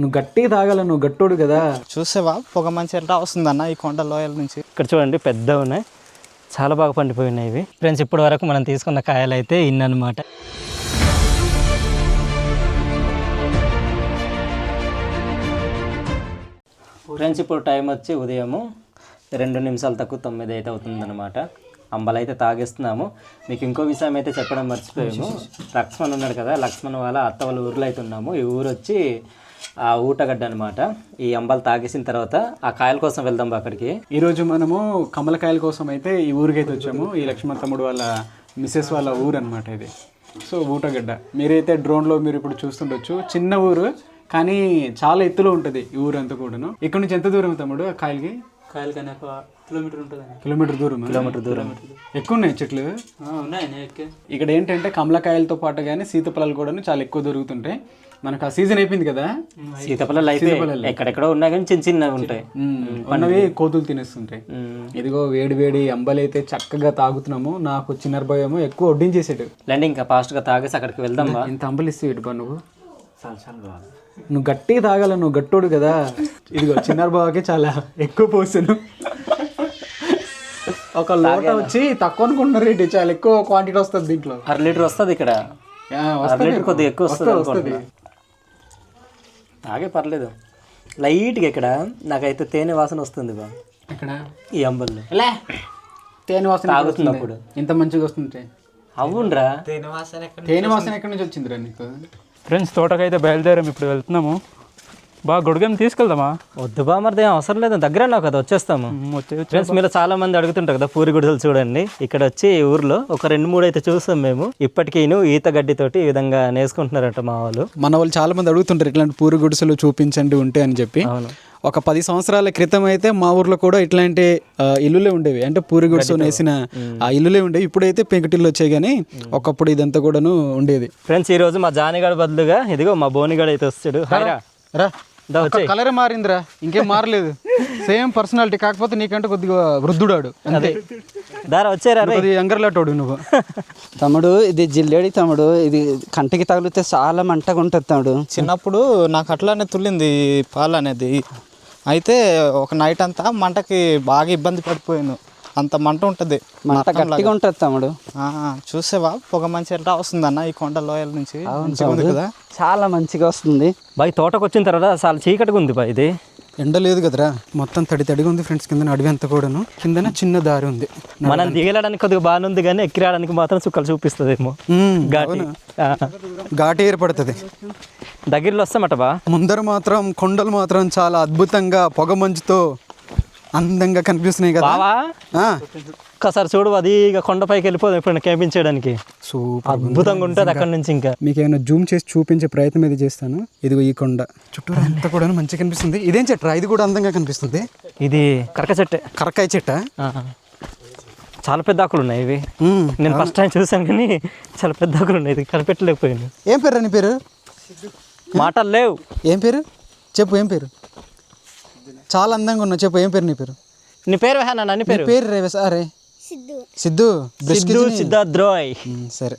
నువ్వు గట్టి తాగాల నువ్వు గట్టోడు కదా. చూసేవా? పొగ మంచి ఎట్లా వస్తుందన్న ఈ కొండ లోయల నుంచి. ఇక్కడ చూడండి పెద్ద ఉన్నాయి. చాలా బాగా పండిపోయి ఉన్నాయి ఇవి. ఫ్రెండ్స్ ఇప్పటి వరకు మనం తీసుకున్న కాయలు అయితే ఇన్నమాట ఫ్రెండ్స్ ఇప్పుడు టైం వచ్చి ఉదయము. రెండు నిమిషాలు తక్కువ తొమ్మిది అయితే అవుతుందన్నమాట. అంబలు అయితే తాగేస్తున్నాము. మీకు ఇంకో విషయం అయితే చెప్పడం మర్చిపోయాము. లక్ష్మణ్ ఉన్నాడు కదా లక్ష్మణ్ వాళ్ళ అత్త వాళ్ళ ఊర్లో అయితే ఉన్నాము. ఈ ఊరు వచ్చి ఆ ఊటగడ్డ అనమాట ఈ అంబలు తాగేసిన తర్వాత ఆ కాయల కోసం వెళ్దాం బా అక్కడికి. ఈరోజు మనము కమలకాయల కోసం అయితే ఈ ఊరికైతే వచ్చాము. ఈ లక్ష్మణ తమ్ముడు వాళ్ళ మిస్సెస్ వాళ్ళ ఊరు అనమాట ఇది. సో ఊటగడ్డ. మీరైతే డ్రోన్లో మీరు ఇప్పుడు చూస్తుండొచ్చు. చిన్న ఊరు కానీ చాలా ఎత్తులో ఉంటుంది ఈ ఊరు అంతా కూడాను. ఇక్కడ నుంచి ఎంత దూరం తమ్ముడు ఆ కాయలకి? కాయలు కానీ ఒక కిలోమీటర్ ఉంటుంది కిలోమీటర్ దూరం. కిలోమీటర్ దూరం. ఎక్కువ ఉన్నాయి చెట్లు? ఉన్నాయి ఇక్కడ ఏంటంటే కమలకాయలతో పాటు కానీ సీతఫలాలు కూడా చాలా ఎక్కువ దొరుకుతుంటాయి. మనకు ఆ సీజన్ అయిపోయింది కదా? సీతపల్లలు అయితే ఎక్కడెక్కడో ఉన్నాయి కానీ చిన్న చిన్నవి ఉంటాయి. ఉన్నవి కోతులు తినేస్తుంటాయి. ఇదిగో వేడి వేడి అంబలైతే చక్కగా తాగుతున్నాము. నాకు చిన్న భయము ఎక్కువ వడ్డించేసాడు. లేండి ఇంకా ఫాస్ట్గా తాగేసి అక్కడికి వెళ్దాం బా. ఇంత అంబలి ఇస్తే ఇటు నువ్వు. నువ్వు గట్టి తాగాల నువ్వు గట్టోడు కదా. ఇదిగో చిన్న బావకి చాలా ఎక్కువ పోసాను. ఒక లోట వచ్చి తక్కువ అనుకుంటున్నారు ఏంటి చాలా ఎక్కువ క్వాంటిటీ వస్తుంది దీంట్లో. అర లీటర్ వస్తుంది ఇక్కడ. కొద్దిగా ఎక్కువ వస్తది. తాగే పర్లేదు. లైట్గా ఇక్కడ నాకైతే తేనె వాసన వస్తుంది బా. ఇక్కడ ఈ అంబల్లో. తేనె వాసన తాగుతున్నప్పుడు. వస్తుంది? ఇంత మంచిగా వస్తుంది అవునరా. తేనె వాసన ఎక్కడి నుంచి వచ్చిందిరా నీకు? ఫ్రెండ్స్ తోటకైతే బయలుదేరాం ఇప్పుడు వెళ్తున్నాము. బాగా గొడుగని తీసుకెళ్దామా? వద్దు బా మరి అవసరం లేదు. దగ్గర కదా వచ్చేస్తాము. వచ్చే ఫ్రెండ్స్ మీరు చాలా మంది అడుగుతుంటారు కదా పూరి గుడిసెలు చూడండి. ఇక్కడ వచ్చి ఊర్లో ఒక రెండు మూడు అయితే చూస్తాం మేము. ఇప్పటికీను ఈత గడ్డితోటి ఈ విధంగా నేసుకుంటున్నారట మా వాళ్ళు. మన వాళ్ళు చాలా మంది అడుగుతుంటారు ఇట్లాంటి పూరి గుడిసెలు చూపించండి ఉంటే అని చెప్పి. అవును. ఒక పది సంవత్సరాల క్రితం అయితే మా ఊర్లో కూడా ఇట్లాంటి ఇల్లులే ఉండేవి. అంటే పూరి గుడిసె వేసిన ఆ ఇల్లులే ఉండేవి. ఇప్పుడైతే పెంకుటిల్లు వచ్చాయి కానీ ఒకప్పుడు ఇదంతా కూడాను ఉండేది. ఫ్రెండ్స్ ఈ రోజు మా జానిగాడు బదులుగా ఇదిగో మా బోనిగాడు అయితే వస్తాడు. రా. కలర్ మారిందిరా. ఇంకేం మారలేదు. సేమ్ పర్సనాలిటీ కాకపోతే నీకంటే కొద్దిగా వృద్ధుడాడు. అదే. దారా వచ్చారా నువ్వు. తమ్ముడు ఇది జిల్లేడి తమ్ముడు ఇది కంటికి తగిలితే చాలా మంటగా ఉంటుంది తమ్ముడు. చిన్నప్పుడు నాకు అట్లానే తుల్లింది ఈ పాలు అనేది. అయితే ఒక నైట్ అంతా మంటకి బాగా ఇబ్బంది పడిపోయాను. అంత మంట ఉంటుంది. మంట గట్టిగా ఉంటుంది తమ్ముడు. చూసేవా? పొగ మంచి ఎట్లా వస్తుందన్న ఈ కొండ లోయల నుంచి? కదా? చాలా మంచిగా వస్తుంది. బాయ్ తోటకు వచ్చిన తర్వాత చాలా చీకటిగా ఉంది బా ఇది. ఎండ లేదు కదరా. మొత్తం తడి తడిగా ఉంది ఫ్రెండ్స్. కింద అడవి అంతా కూడాను. కిందన చిన్న దారి ఉంది. మనం దిగలడానికి కొద్దిగా బాగానే ఉంది కానీ ఎక్కిరాడానికి మాత్రం చుక్కలు చూపిస్తుందేమో. ఘాటి ఏర్పడుతుంది. దగ్గరలో వస్తామట బా. ముందర మాత్రం కొండలు మాత్రం చాలా అద్భుతంగా పొగ మంచుతో అందంగా కనిపిస్తున్నాయి కదా. బావా? ఆ, ఒక్కసారి చూడు అది ఇక కొండపైకి వెళ్ళిపోదాం ఇప్పుడు క్యాంపింగ్ చేయడానికి. సూపర్ అద్భుతంగా ఉంటుంది అక్కడ నుంచి ఇంకా. మీకు ఏమైనా జూమ్ చేసి చూపించే ప్రయత్నం అయితే చేస్తాను? ఇదిగో ఈ కొండ. చుట్టూరు అంతా కూడా మంచిగా కనిపిస్తుంది. ఇదేం చెట్రా? ఇది కూడా అందంగా కనిపిస్తుంది. ఇది కరక చెట్టే. కరకాయ చెట్ట. చాలా పెద్ద ఆకులు ఉన్నాయి ఇవి. నేను ఫస్ట్ టైం చూసాను కానీ చాలా పెద్ద ఆకులు ఉన్నాయి. ఇది కనిపెట్టలేకపోయాను. ఏం పేరు నీ పేరు? మాటలు లేవు. ఏం పేరు? చెప్పు ఏం పేరు? చాలా అందంగా ఉన్నావు చెప్పు ఏం పేరు నీ పేరు? నీ పేరు వేహనా నీ పేరు? పేరు రేవే సారే సిద్ధు. సిద్ధు మ్మ్, సరే.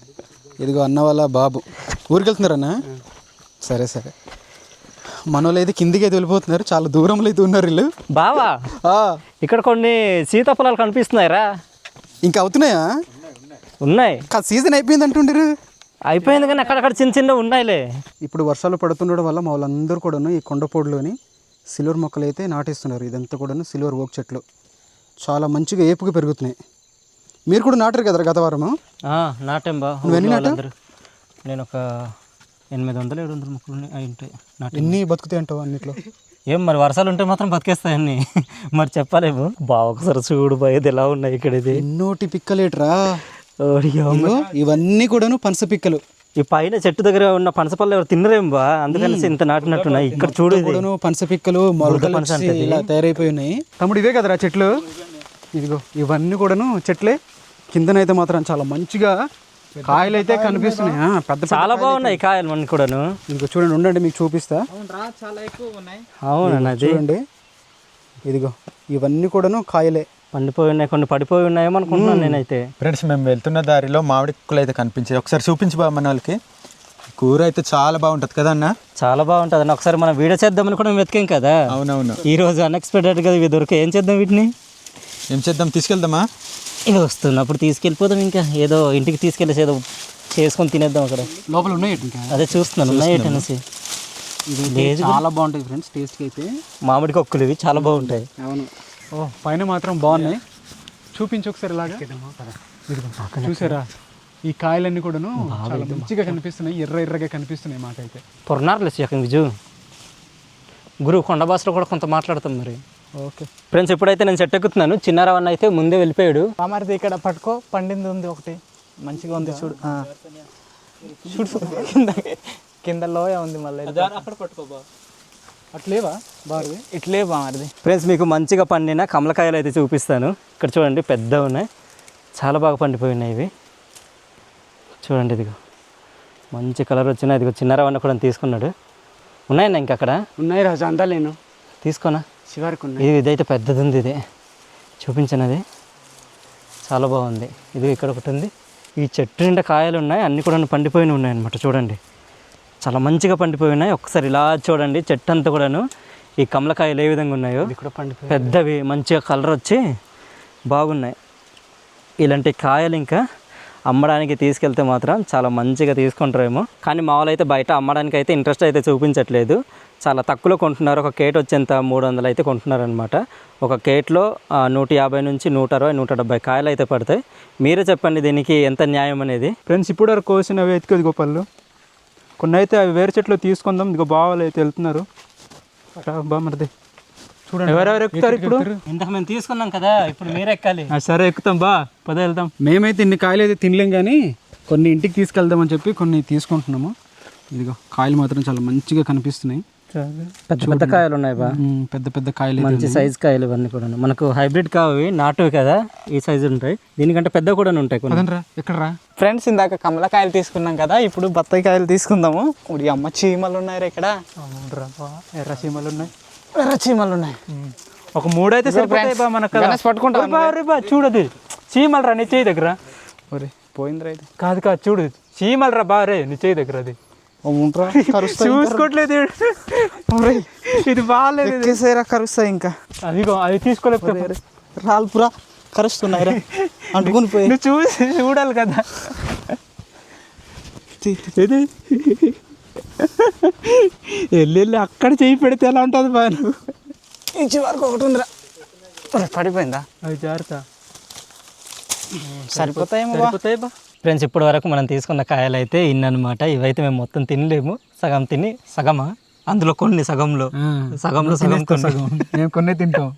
ఇదిగో అన్న వాళ్ళ బాబు. ఊరికి వెళ్తున్నారన్నా సరే సరే. మనోళ్ళు అయితే కిందికి అయితే వెళ్ళిపోతున్నారు. చాలా దూరంలో అయితే ఉన్నారు వీళ్ళు. బావా? ఆ, ఇక్కడ కొన్ని సీతాఫలాలు కనిపిస్తున్నాయిరా. ఇంకా అవుతున్నాయా? ఉన్నాయి. సీజన్ అయిపోయింది అంటుండరు. అయిపోయింది కానీ అక్కడక్కడ చిన్న చిన్న ఉన్నాయిలే. ఇప్పుడు వర్షాలు పడుతుండడం వల్ల మా వాళ్ళందరూ కూడాను ఈ కొండపోడులోని సిల్వర్ మొక్కలు అయితే నాటిస్తున్నారు. ఇదంతా కూడాను సిల్వర్ ఓక్ చెట్లు. చాలా మంచిగా ఏపుగా పెరుగుతున్నాయి. మీరు కూడా నాటారు కదా గత వారము? నాటాం బా. నువ్వెన్ని? వాళ్ళందరూ. నేను ఒక ఎనిమిది వందలు ఏడు వందల మొక్కలు ఉంటాయి. నాటి ఎన్ని బతుకుతాయి అంటావు అన్నిట్లో? ఏం మరి వర్షాలు ఉంటే మాత్రం బతికేస్తాయన్ని మరి చెప్పలేము. బావ ఒకసారి చూడు పోయేది ఎలా ఉన్నాయి ఇక్కడ ఇది ఎన్నోటి పిక్కలేట్రా? ఇవన్నీ కూడాను పనస పిక్కలు. ఈ పైన చెట్టు దగ్గర ఉన్న పనసపళ్ళు ఎవరు తిన్నరేం బా? అందుకనేసి ఇంత నాటినట్టున్నాయి. ఇక్కడ చూడు ఇది పనస పిక్కలు ఇలా తయారైపోయి ఉన్నాయి తమ్ముడు ఇవే కదరా చెట్లు? ఇదిగో ఇవన్నీ కూడాను చెట్లే. కిందనైతే మాత్రం చాలా మంచిగా కాయలు అయితే కనిపిస్తున్నాయి. ఆ, పెద్ద పెద్ద చాలా బాగున్నాయి కాయలు మనకి కూడాను. ఇదిగో చూడండి ఉండండి మీకు చూపిస్తా. చాలా ఎక్కువ ఉన్నాయి. అవునన్నది చూడండి. ఇదిగో ఇవన్నీ కూడాను కాయలే. పండిపోయి ఉన్నాయి కొన్ని పడిపోయి ఉన్నాయేమో అనుకుంటున్నాను నేనైతే. ఫ్రెండ్స్ మేము వెళ్తున్న దారిలో మామిడి కుక్కలు అయితే కనిపించాయి. ఒకసారి చూపించి బా మన వాళ్ళకి కూర అయితే చాలా బాగుంటుంది కదా అన్న? చాలా బాగుంటుంది అన్న. ఒకసారి మనం వీడియో చేద్దామని కూడా మేము వెతికాం కదా? అవునవును. ఈ రోజు అన్ఎక్స్పెక్టెడ్గా ఇవి దొరికాయి ఏం చేద్దాం వీటిని? ఏం చేద్దాం? తీసుకెళ్దామా? ఇవి వస్తున్నప్పుడు తీసుకెళ్ళిపోదాం ఇంకా. ఏదో ఇంటికి తీసుకెళ్ళేసి ఏదో చేసుకొని తినేద్దాం అక్కడ. లోపల ఉన్నాయి అదే చూస్తున్నాను ఉన్నాయి అనేసి చాలా బాగుంటాయి ఫ్రెండ్స్ టేస్ట్కి అయితే. మామిడి కొక్కులు ఇవి చాలా బాగుంటాయి. అవును. ఓ పైన మాత్రం బాగున్నాయి. చూపించు ఒకసారి ఇలాగా. చూసారా? ఈ కాయలన్నీ కూడాను చాలా మంచిగా కనిపిస్తున్నాయి. ఎర్ర ఎర్రగా కనిపిస్తున్నాయి మాకైతే. పొరనారులే చికెన్ విజు. గురు కొండ భాషలో కూడా కొంత మాట్లాడతాం మరి. ఓకే. ఫ్రెండ్స్ ఎప్పుడైతే నేను చెట్టు ఎక్కుతున్నాను. చిన్నారావన్న అయితే ముందే వెళ్ళిపోయాడు. మామరిది ఇక్కడ పట్టుకో పండింది ఉంది ఒకటి. మంచిగా ఉంది చూడు. ఆ. చూడు కింద కింద లోయ ఉంది మళ్ళీ అట్లేవా బాగా ఇట్లే బామరిది ఫ్రెండ్స్ మీకు మంచిగా పండిన కమలకాయలు అయితే చూపిస్తాను. ఇక్కడ చూడండి పెద్ద ఉన్నాయి. చాలా బాగా పండిపోయినాయి ఇవి. చూడండి ఇదిగో. మంచి కలర్ వచ్చినాయి. ఇదిగో చిన్నారావన్న కూడా తీసుకున్నాడు. ఉన్నాయన్నా ఇంకా అక్కడ? ఉన్నాయి రాజు అందా లేను తీసుకోనా? చివరికి ఉన్నాయి. ఇది ఇదైతే పెద్దది ఉంది ఇది చూపించినది చాలా బాగుంది. ఇది ఇక్కడ ఒకటి ఉంది. ఈ చెట్టు నిండా కాయలు ఉన్నాయి. అన్నీ కూడా పండిపోయిన ఉన్నాయి అనమాట చూడండి. చాలా మంచిగా పండిపోయి ఉన్నాయి ఒకసారి ఇలా చూడండి చెట్టు అంతా కూడాను. ఈ కమలకాయలు ఏ విధంగా ఉన్నాయో. ఇక్కడ పండిపోయి పెద్దవి మంచిగా కలర్ వచ్చి బాగున్నాయి. ఇలాంటి కాయలు ఇంకా అమ్మడానికి తీసుకెళ్తే మాత్రం చాలా మంచిగా తీసుకుంటారేమో. కానీ మామూలు అయితే బయట అమ్మడానికి అయితే ఇంట్రెస్ట్ అయితే చూపించట్లేదు. చాలా తక్కువలో కొంటున్నారు. ఒక కేట్ వచ్చేంత మూడు వందలు అయితే కొంటున్నారు అనమాట ఒక కేట్లో నూట యాభై నుంచి నూట అరవై నూట డెబ్బై కాయలు అయితే పడతాయి. మీరే చెప్పండి దీనికి ఎంత న్యాయం అనేది. ఫ్రెండ్స్ ఇప్పుడు వరకు కోసినవి ఎత్తుకు ఇదిగో పళ్ళు. కొన్ని అయితే అవి వేరే చెట్లు తీసుకుందాం. ఇదిగో బావాలు అయితే వెళ్తున్నారు. బా మరిది. చూడండి. ఎవరెవరు ఎక్కుతారు ఇప్పుడు? ఇంతకు మేము తీసుకున్నాం కదా ఇప్పుడు మీరే ఎక్కాలి. ఆ, సరే ఎక్కుతాం బా. పద వెళ్దాం. మేమైతే ఇన్ని కాయలు అయితే తినలేం కానీ కొన్ని ఇంటికి తీసుకెళ్దామని చెప్పి కొన్ని తీసుకుంటున్నాము. ఇదిగో కాయలు మాత్రం చాలా మంచిగా కనిపిస్తున్నాయి. పెద్ద పెద్ద కాయలు ఉన్నాయి బా. పెద్ద పెద్ద కాయలు మంచి సైజ్ కాయలు ఇవన్నీ కూడా మనకు హైబ్రిడ్ కావి నాటువి కదా ఈ సైజు ఉంటాయి. దీనికంటే పెద్ద కూడా ఉంటాయి ఎక్కడ రా ఫ్రెండ్స్ ఇందాక కమలకాయలు తీసుకున్నాం కదా ఇప్పుడు బత్తాయి కాయలు తీసుకుందాము. ఉడి అమ్మ చీమలు ఉన్నాయి ఇక్కడ. ఎర్ర సీమలు ఉన్నాయి. ఎర్ర చీమలు ఉన్నాయి. ఒక మూడు అయితే సరిపోతాయి బా మనకు పట్టుకుంటా చూడదు. చీమలు రా నీ చేయి దగ్గర? ఒరే పోయిందిరా ఇది. కాదు కాదు చూడు. చీమలు రా బా రే నీ చేయి దగ్గర అది. ఉంటా చూసుకోవట్లేదు. ఇది బాగాలేదు ఎక్కేసేరా కరుస్తాయి ఇంకా. అదిగో అది తీసుకోలేకపోతే రాల్పురా కరుస్తున్నాయి రా. అంటుకుని పోయి. నువ్వు చూసి చూడాలి కదా. ఇది వెళ్ళి వెళ్ళి అక్కడ చేయి పెడితే ఎలా ఉంటుంది నువ్వు ఇంచి వరకు ఒకటి ఉందిరా. పడిపోయిందా? అది జాగ్రత్త. సరిపోతాయేమో. సరిపోతాయి బా. ఫ్రెండ్స్ ఇప్పటి వరకు మనం తీసుకున్న కాయలు అయితే ఇన్నమాట ఇవైతే మేము మొత్తం తినలేము. సగం తిని సగమా? అందులో కొన్ని సగంలో. సగంలో సగం కొన్ని. కొన్ని తింటాం.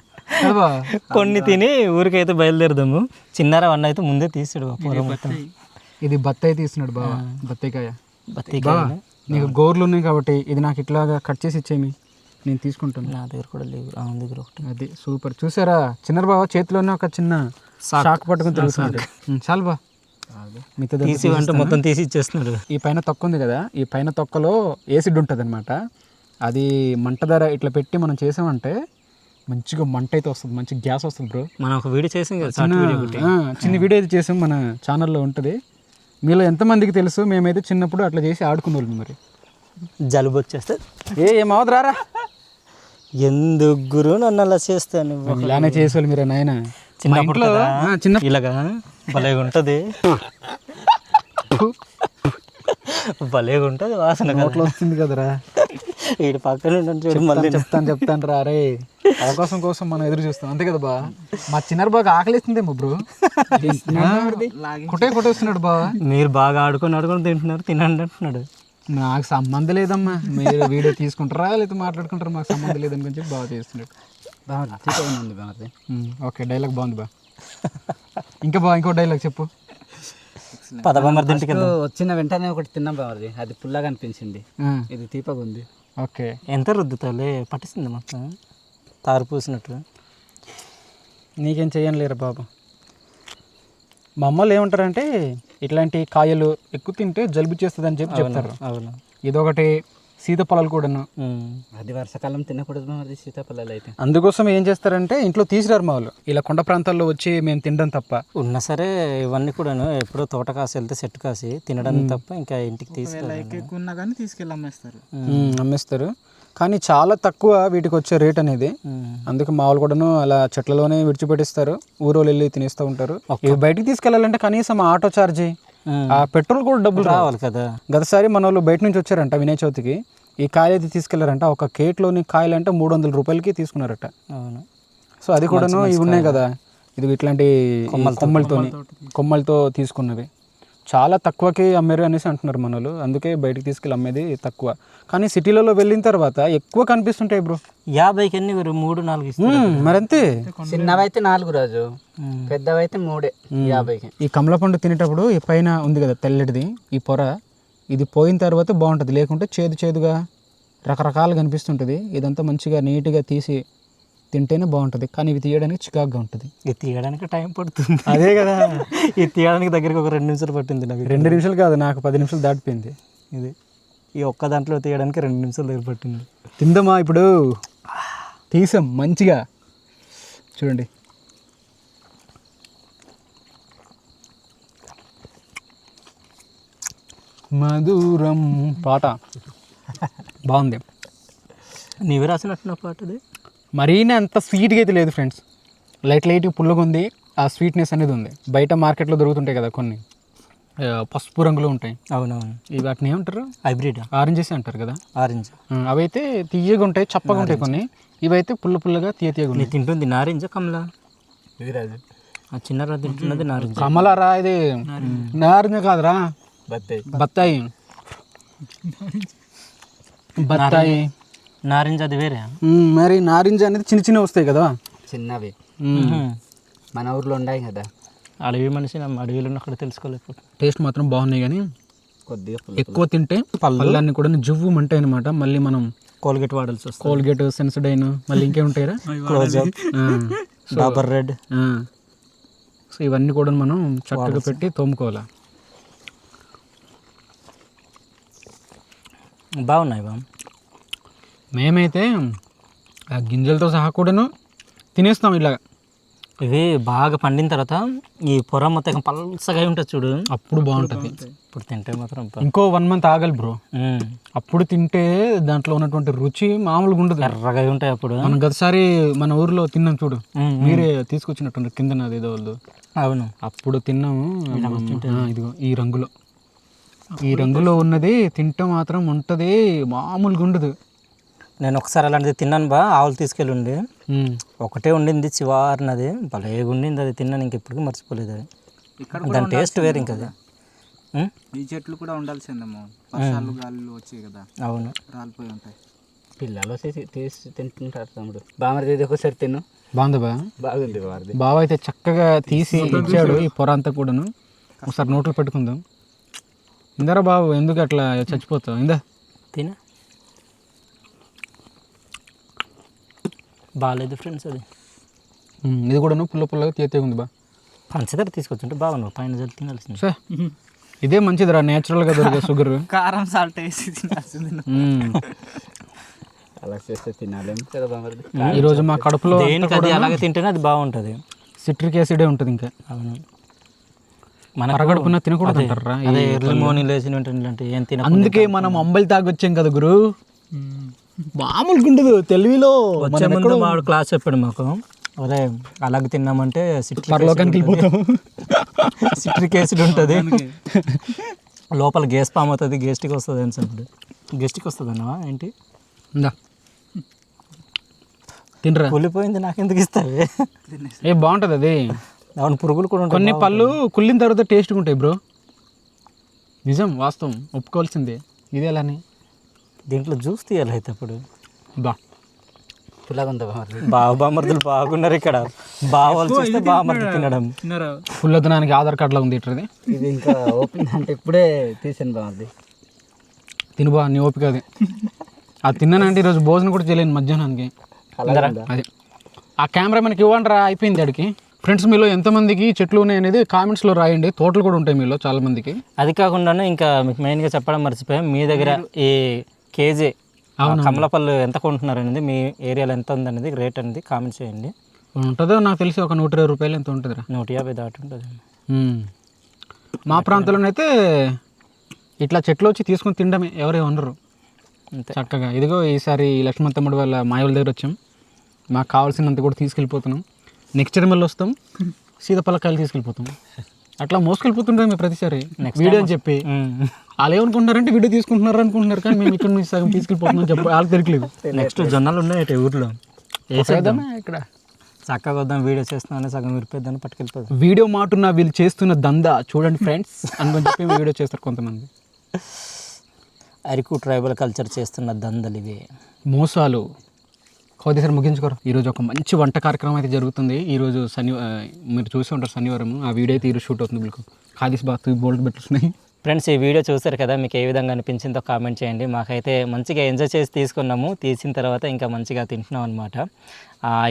కొన్ని తిని ఊరికైతే బయలుదేరదాము. చిన్నారా అన్న అయితే ముందే తీసాడు పొలం మొత్తం. ఇది బత్తాయి తీస్తున్నాడు బావా బత్తాయికాయ. బత్తి బావా నీకు గోర్లు ఉన్నాయి కాబట్టి ఇది నాకు ఇట్లాగా కట్ చేసి ఇచ్చేమి నేను తీసుకుంటాను. నా దగ్గర కూడా లేవు. ఆ దగ్గర ఒకటి. అది సూపర్. చూసారా? చిన్న బావ చేతిలోనే ఒక చిన్న షాక్ పట్టుకుని తిరుగుతున్నాడు. చాలు బా. తీసి అంటే మొత్తం తీసి ఇచ్చేస్తున్నాడు. ఈ పైన తొక్క ఉంది కదా ఈ పైన తొక్కలో ఏసిడ్ ఉంటుంది అనమాట అది మంట ధర ఇట్లా పెట్టి మనం చేసామంటే మంచిగా మంట అయితే వస్తుంది మంచి గ్యాస్ వస్తుంది బ్రో. మనం ఒక వీడియో చేసాం కదా చిన్న వీడియో అయితే చేసాం మన ఛానల్లో ఉంటుంది. మీలో ఎంతమందికి తెలుసు? మేమైతే చిన్నప్పుడు అట్లా చేసి ఆడుకునేవాళ్ళం మరి. జలుబు వచ్చేస్తే. ఏ ఏమవద్దు రారా? ఎందుకు గురు నన్ను అలా చేస్తాను? ఇలానే చేసేవాళ్ళు మీరు నాయన? చిన్నప్పుడు కదా, చిన్న ఇలాగా? భలేగా ఉంటుంది. భలేగా ఉంటుంది వాసన. నోట్లో వస్తుంది కదరా. ఈడు పక్కన చూడు మళ్ళీ చెప్తాను చెప్తాను రా రే. అవకాశం కోసం మనం ఎదురు చూస్తాం. అంతే కదా బా? మా చిన్నారు బాగా ఆకలిస్తుందేమో బ్రో. కుటే కొట్టేస్తున్నాడు బా. మీరు బాగా ఆడుకొని ఆడుకొని తింటున్నారు తినండి అంటున్నాడు. నాకు సంబంధం లేదమ్మా. మీరు వీడియో తీసుకుంటారా లేదా మాట్లాడుకుంటారా? మాకు సంబంధం లేదని చెప్పి బాగా చేస్తున్నాడు. ఉమ్, ఓకే డైలాగ్ బాగుంది బా. ఇంకా బా ఇంకో డైలాగ్ చెప్పు. ఇంటికి. వచ్చిన వెంటనే ఒకటి తిన్నాం బామర్ది అది పుల్లగా అనిపించింది. ఇది తీపగా ఉంది. ఓకే. ఎంత రుద్దుతాలే పట్టిస్తుంది మొత్తం. తారు పూసినట్టు. నీకేం చేయను లేరు బాబు? మా అమ్మలు ఏమంటారంటే ఇట్లాంటి కాయలు ఎక్కువ తింటే జలుబు చేస్తుంది అని చెప్పి చెప్తారు. అవును. ఇదొకటి సీతఫలాలు కూడాను. అది వర్షాకాలం తినకూడదు బామర్ది సీతాఫలాలు అయితే. అందుకోసం ఏం చేస్తారంటే ఇంట్లో తీసిరారు మా వాళ్ళు. ఇలా కొండ ప్రాంతాల్లో వచ్చి మేము తినడం తప్ప. ఉన్నా సరే ఇవన్నీ కూడాను ఎప్పుడో తోట కాసి వెళ్తే చెట్టు కాసి తినడం తప్ప ఇంకా ఇంటికి తీసుకెళ్ళాలి కానీ తీసుకెళ్ళి అమ్మేస్తారు. మ్మ్, అమ్మేస్తారు. కానీ చాలా తక్కువ వీటికి వచ్చే రేట్ అనేది. అందుకే మా వాళ్ళు కూడాను అలా చెట్లలోనే విడిచిపెట్టిస్తారు. ఊరోళ్ళు వెళ్ళి తినేస్తూ ఉంటారు. బయటికి తీసుకెళ్ళాలంటే కనీసం ఆటో ఛార్జీ ఆ పెట్రోల్ కూడా డబ్బులు రావాలి కదా. గతసారి మన వాళ్ళు బయట నుంచి వచ్చారంట వినాయక చవితికి. ఈ కాయలు అయితే తీసుకెళ్ళారంట. ఒక కేట్లోని కాయలు అంటే మూడు వందల రూపాయలకి తీసుకున్నారట. అవును. సో అది కూడాను ఇవి ఉన్నాయి కదా. ఇది ఇట్లాంటి కొమ్మలతో. కొమ్మలతో తీసుకున్నవి. చాలా తక్కువకి అమ్మారు అనేసి అంటున్నారు మన వాళ్ళు అందుకే బయటికి తీసుకెళ్ళి అమ్మేది తక్కువ. కానీ సిటీలలో వెళ్ళిన తర్వాత ఎక్కువ కనిపిస్తుంటాయి బ్రో. యాభైకి ఎన్ని మీరు మూడు నాలుగు మరంతే. చిన్నవైతే నాలుగు రాజు పెద్దవైతే మూడే యాభైకి. ఈ కమల పండు తినేటప్పుడు ఈ పైన ఉంది కదా తెల్లటిది ఈ పొర ఇది పోయిన తర్వాత బాగుంటుంది. లేకుంటే చేదు చేదుగా రకరకాలుగా కనిపిస్తుంటుంది. ఇదంతా మంచిగా నీట్గా తీసి తింటేనే బాగుంటుంది. కానీ ఇవి తీయడానికి చికాగ్గా ఉంటుంది. ఇది తీయడానికి టైం పడుతుంది. అదే కదా. ఇది తీయడానికి దగ్గరికి ఒక రెండు నిమిషాలు పట్టింది నాకు. రెండు నిమిషాలు కాదు నాకు పది నిమిషాలు దాటిపోయింది. ఇది ఈ ఒక్క దాంట్లో తీయడానికి రెండు నిమిషాలు దగ్గర పట్టింది. తిందమా ఇప్పుడు? తీసాం మంచిగా. చూడండి. మధురం పాట. బాగుంది. నీవే రాసినట్టున్న పాట అది మరీనే అంత స్వీట్గా అయితే లేదు ఫ్రెండ్స్ లైట్ లైట్ పుల్లగా ఉంది ఆ స్వీట్నెస్ అనేది ఉంది. బయట మార్కెట్లో దొరుకుతుంటాయి కదా కొన్ని. పసుపు రంగులో ఉంటాయి. అవునవును. ఇవి వాటిని ఏమంటారు? హైబ్రిడ్ ఆరెంజెస్ అంటారు కదా? ఆరెంజ్ అవైతే తీయగా ఉంటాయి చప్పగా ఉంటాయి కొన్ని. ఇవైతే పుల్ల పుల్లగా తీయ తీయగా ఉన్నాయి. తింటుంది నారింజ కమలా? ఇది ఆ చిన్నరా తింటున్నది నారింజ. కమలరా ఇది. నారింజ. కాదురా. బత్తాయి. బత్తాయి. బత్తాయి. నారింజ అది వేరే మరి నారింజ అనేది చిన్న చిన్న వస్తాయి కదా? చిన్నవి. మన ఊర్లో ఉన్నాయి కదా. అడవి మనిషి అడవిలో అక్కడ తెలుసుకోలేకపోతే. టేస్ట్ మాత్రం బాగున్నాయి కానీ కొద్దిగా ఎక్కువ తింటే పళ్ళన్నీ కూడా జువ్వు మంటాయి అనమాట మళ్ళీ మనం కోల్గేట్ వాడాల్సి వస్తుంది. కోల్గేట్ సెన్సడైన్ మళ్ళీ ఇంకేముంటాయిరా డాబర్ రెడ్ సో ఇవన్నీ కూడా మనం చక్కగా పెట్టి తోముకోవాలి? బాగున్నాయి బా మేమైతే ఆ గింజలతో సహా కూడాను తినేస్తాం ఇలా ఇవి బాగా పండిన తర్వాత ఈ పొర మొత్తం పల్సగా ఉంటుంది చూడు. అప్పుడు బాగుంటుంది. ఇప్పుడు తింటే మాత్రం. ఇంకో వన్ మంత్ ఆగాలి బ్రో. అప్పుడు తింటే దాంట్లో ఉన్నటువంటి రుచి మామూలుగా ఉండదు. ఎర్రగా ఉంటాయి అప్పుడు. మనం గతసారి మన ఊర్లో తిన్నాం చూడు. మీరే తీసుకొచ్చినట్టు కింద నాది ఏదో వాళ్ళు అవును. అప్పుడు తిన్నాము. ఇదిగో ఈ రంగులో. ఈ రంగులో ఉన్నది తింటే మాత్రం ఉంటుంది మామూలుగా ఉండదు. నేను ఒకసారి అలాంటిది తిన్నాను బా ఆవులు తీసుకెళ్ళి ఉండి. ఉమ్. ఒకటే ఉండింది చివారినది. భలేగా ఉండింది అది తిన్నాను ఇంకెప్పటికీ మర్చిపోలేదు అది. దాని టేస్ట్ వేరు ఇంకా అది? ఈ చెట్లు కూడా ఉండాల్సిందేమో. వర్షాలు గాలులు వచ్చాయి కదా. అవును. రాలిపోయి ఉంటాయి. పిల్లలు వచ్చేసి టేస్ట్ తింటుంటారు తమ్ముడు. బామర్ది ఇది ఒకసారి తిను. బాగుంది బా. బాగుంది బామర్ది. బావ అయితే చక్కగా తీసి ఇచ్చాడు ఈ పొర అంతా కూడాను. ఒకసారి నోట్లో పెట్టుకుందాం. ఇందరా బాబు ఎందుకు అట్లా చచ్చిపోతావు? ఇందా. తిన. బాగాలేదు ఫ్రెండ్స్ అది. ఇది కూడాను పుల్ల పుల్లగా తీయతే ఉంది బా పంచదార తీసుకొచ్చుంటే బాగున్నావు పైన జల్లి తినాల్సింది. సే ఇదే మంచిదిరా నేచురల్గా దొరికే షుగర్ కారం సాల్ట్ వేసి తినాల్సింది అలా చేస్తే తినాలేం. కదా బామర్ది ఈరోజు మా కడుపులో దేనికి అది అలాగే తింటేనే అది బాగుంటుంది. సిట్రిక్ యాసిడే ఉంటుంది ఇంకా. అవును. మన పరగడుపున తినకూడదు అంటారా? అదే ఎర్లీ మార్నింగ్ లేచిన వెంటనే ఏం తిన అందుకే మనం అంబలి తాగొచ్చాం కదా గురు. మామూలుగా ఉండదు తెలివిలో వచ్చే ముందు వాడు క్లాస్ చెప్పాడు మాకు. అదే అలాగే తిన్నామంటే సిట్రిక్ పరలోకానికి వెళ్ళిపోతాం. సిట్రిక్ యాసిడ్ ఉంటుంది. లోపల గ్యాస్ పామ్ అవుతుంది గెస్ట్కి వస్తుంది అని చెప్పాడు. గెస్ట్కి వస్తుంది అన్నవా ఏంటి? తినరా? కూలిపోయింది నాకు ఎందుకు ఇస్తావే? ఏ బాగుంటుంది అది. అవును పురుగులు కూడా ఉంటాయి కొన్ని పళ్ళు కుళ్ళిన తర్వాత టేస్ట్గా ఉంటాయి బ్రో. నిజం వాస్తవం ఒప్పుకోవాల్సిందే. ఇది ఎలాని? దీంట్లో జ్యూస్ తీయాలి అయితే అప్పుడు. బా. పుల్లగా ఉందా బామర్ది? బావ బామర్దులు బాగున్నారు ఇక్కడ. బావాలు చూస్తే బామర్ది తినడం. ఫుల్లతనానికి ఆధార్ కార్డులో ఉంది ఇట్రది? ఇది ఇంకా ఓపెన్ అంటే ఇప్పుడే తీసాను బామర్ది. తిను బా నీ ఓపిక అది. అది తిన్నానంటే ఈరోజు భోజనం కూడా చేయలేను మధ్యాహ్నానికి? అది. ఆ కెమెరా మనకి ఇవ్వండిరా అయిపోయింది అడికి ఫ్రెండ్స్ మీలో ఎంతమందికి చెట్లు ఉన్నాయి అనేది కామెంట్స్లో రాయండి. తోటలు కూడా ఉంటాయి మీలో చాలా మందికి అది కాకుండా ఇంకా మీకు మెయిన్గా చెప్పడం మర్చిపోయాం. మీ దగ్గర ఈ కేజీ కమలపల్లి ఎంత కొంటున్నారు అనేది మీ ఏరియాలో ఎంత ఉందనేది రేట్ అనేది కామెంట్ చేయండి. ఉంటుందో నాకు తెలిసి ఒక నూట ఇరవై రూపాయలు ఎంత ఉంటుందిరా. నూట యాభై దాటి ఉంటుంది. మా ప్రాంతంలోనైతే ఇట్లా చెట్లు వచ్చి తీసుకొని తినడమే ఎవరే ఉండరు అంతే. చక్కగా. ఇదిగో ఈసారి లక్ష్మణ తమ్ముడు వాళ్ళ మాయవుల దగ్గర వచ్చాం. మాకు కావాల్సినంత కూడా తీసుకెళ్ళిపోతున్నాం. నెక్స్ట్ ఇయర్ మళ్ళీ వస్తాం. సీతపలకాయలు తీసుకెళ్ళిపోతాం. అట్లా మోసుకెళ్ళిపోతుంటాం మేము ప్రతిసారి. వీడియో అని చెప్పి. వాళ్ళు ఏమనుకుంటున్నారంటే వీడియో తీసుకుంటున్నారు అనుకుంటున్నారు కానీ మేము ఇక్కడ నుంచి సగం తీసుకెళ్ళిపోతున్నాం చెప్పి వాళ్ళకి తెలియలేదు నెక్స్ట్ జొన్నలు ఉన్నాయి ఊర్లో. వేసేద్దామా ఇక్కడ. చక్కగా వద్దాం వీడియో చేస్తున్నామని సగం విరిపేద్దాన్ని పట్టుకెళ్ళిపోదాం. వీడియో మాటున్న వీళ్ళు చేస్తున్న దందా చూడండి ఫ్రెండ్స్ అనుకొని చెప్పి వీడియో చేస్తారు కొంతమంది. అరకు ట్రైబల్ కల్చర్ చేస్తున్న దందలు ఇవి. మోసాలు. కొద్దిసారి ముగించుకోరు. ఈరోజు ఒక మంచి వంట కార్యక్రమం అయితే జరుగుతుంది. ఈరోజు శని మీరు చూసి ఉంటారు శనివారం. ఆ వీడియో అయితే ఈరోజు షూట్ అవుతుంది మీకు ఖాదీస్ బాత్ బోల్డ్ పెట్టున్నాయి ఫ్రెండ్స్ ఈ వీడియో చూసారు కదా మీకు ఏ విధంగా అనిపించిందో కామెంట్ చేయండి. మాకైతే మంచిగా ఎంజాయ్ చేసి తీసుకున్నాము. తీసిన తర్వాత ఇంకా మంచిగా తింటున్నాం అనమాట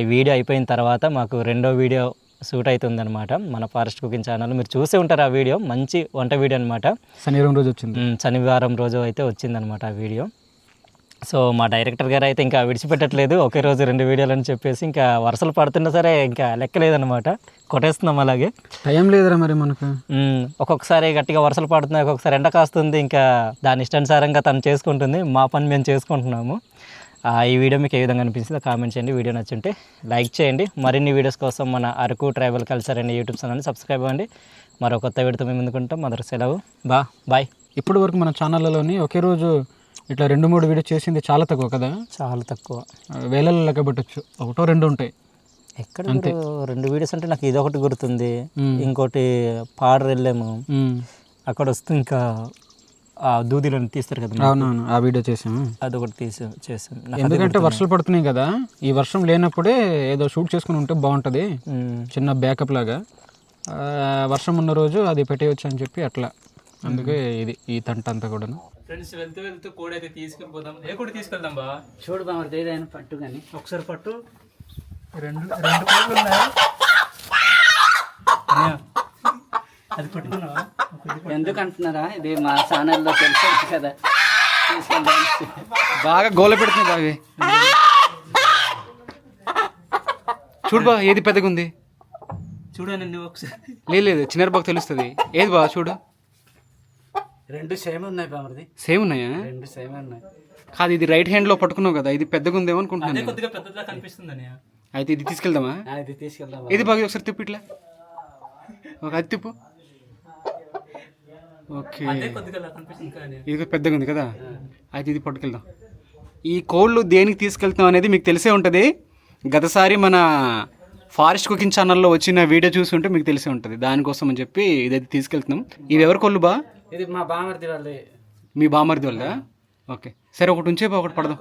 ఈ వీడియో అయిపోయిన తర్వాత మాకు రెండో వీడియో షూట్ అవుతుందన్నమాట. మన ఫారెస్ట్ కుకింగ్ ఛానల్. మీరు చూసే ఉంటారు ఆ వీడియో. మంచి వంట వీడియో అనమాట శనివారం రోజు వచ్చింది. శనివారం రోజు అయితే వచ్చిందనమాట ఆ వీడియో. సో మా డైరెక్టర్ గారు అయితే ఇంకా విడిచిపెట్టట్లేదు. ఒకే రోజు రెండు వీడియోలు అని చెప్పేసి ఇంకా వరుసలు పడుతున్నా సరే ఇంకా లెక్కలేదన్నమాట కొట్టేస్తున్నాం అలాగే. టైం లేదురా మరి మనకు. ఒక్కొక్కసారి గట్టిగా వర్షాలు పడుతున్నాయి ఒక్కొక్కసారి ఎండ కాస్తుంది. ఇంకా దాని ఇష్టానుసారంగా తను చేసుకుంటుంది. మా పని మేము చేసుకుంటున్నాము. ఆ, ఈ వీడియో మీకు ఏ విధంగా అనిపించిందో కామెంట్ చేయండి. వీడియో నచ్చుంటే లైక్ చేయండి. మరిన్ని వీడియోస్ కోసం మన అరకు ట్రైబల్ కల్చర్ అనే యూట్యూబ్ ఛానల్ని సబ్స్క్రైబ్ అవ్వండి. మరో కొత్త వీడియోతో మేము ముందుకుంటాం. మొదటి సెలవు. బా బాయ్. ఇప్పటి వరకు మన ఛానళ్ళలోని ఒకే రోజు ఇట్లా రెండు మూడు వీడియో చేసింది చాలా తక్కువ కదా? చాలా తక్కువ. వేలలో లెక్క పెట్టచ్చు. ఒకటో రెండు ఉంటాయి. ఎక్కడ? రెండు వీడియోస్ అంటే నాకు ఇదొకటి గుర్తుంది. ఇంకోటి పాడరు వెళ్ళాము. అక్కడ వస్తూ ఇంకా ఆ దూదిలను తీస్తారు కదా అవునవును ఆ వీడియో చేసాము. అదొకటి తీసి చేసాం ఎందుకంటే వర్షాలు పడుతున్నాయి కదా ఈ వర్షం లేనప్పుడే ఏదో షూట్ చేసుకుని ఉంటే బాగుంటుంది. చిన్న బ్యాకప్ లాగా. వర్షం ఉన్న రోజు అది పెట్టేయచ్చు అని చెప్పి అట్లా. అందుకే ఇది ఈ తంట అంతా కూడాను. ఫ్రెండ్స్ వెళ్తూ వెళ్తూ కోడి అయితే తీసుకెళ్ళిపోదాం ఏ కోడి తీసుకెళ్దాం బా? చూడు బామర్ది ఏదైనా పట్టు కానీ ఒకసారి పట్టు. రెండు రెండు కోళ్ళు ఉన్నాయి? అది పట్టుకున్నావా? ఎందుకు అంటున్నారా ఇది మా ఛానల్లో తెలుసు కదా. తీసుకెళ్దాం. బాగా గోల పెడుతుంది బాగా. చూడు బా ఏది పెద్దగా ఉంది చూడండి నువ్వు ఒకసారి. లేదు లేదు చిన్న బాగా తెలుస్తుంది. ఏది బా చూడు. రెండు సేమ్ ఉన్నాయి బామర్ది సేమ్ ఉన్నాయా? రెండు సేమ్ ఉన్నాయి. కాదు ఇది రైట్ హ్యాండ్లో పట్టుకున్నావు కదా ఇది పెద్దగా ఉందేమో అనుకుంటున్నాను నేను. కొద్దిగా కనిపిస్తుంది అయితే ఇది తీసుకెళ్దామా? ఆ, ఇది తీసుకెళ్దాం ఇది బాగా ఒకసారి తిప్పు ఇట్లా. ఒక అది తిప్పు. ఓకే. ఇది పెద్దగా ఉంది కదా? అయితే ఇది పట్టుకెళ్దాం. ఈ కోళ్ళు దేనికి తీసుకెళ్తాం అనేది మీకు తెలిసే ఉంటుంది. గతసారి మన ఫారెస్ట్ కుకింగ్ ఛానల్లో వచ్చిన వీడియో చూసుంటే మీకు తెలిసే ఉంటుంది. దానికోసం అని చెప్పి ఇదైతే తీసుకెళ్తున్నాం. ఇవి ఎవరి కోళ్ళు బా? ఇది మా బామర్ది వాళ్ళే మీ బామర్ది వాళ్ళ ఓకే. సరే ఒకటి ఉంచే ఒకటి పడదాం.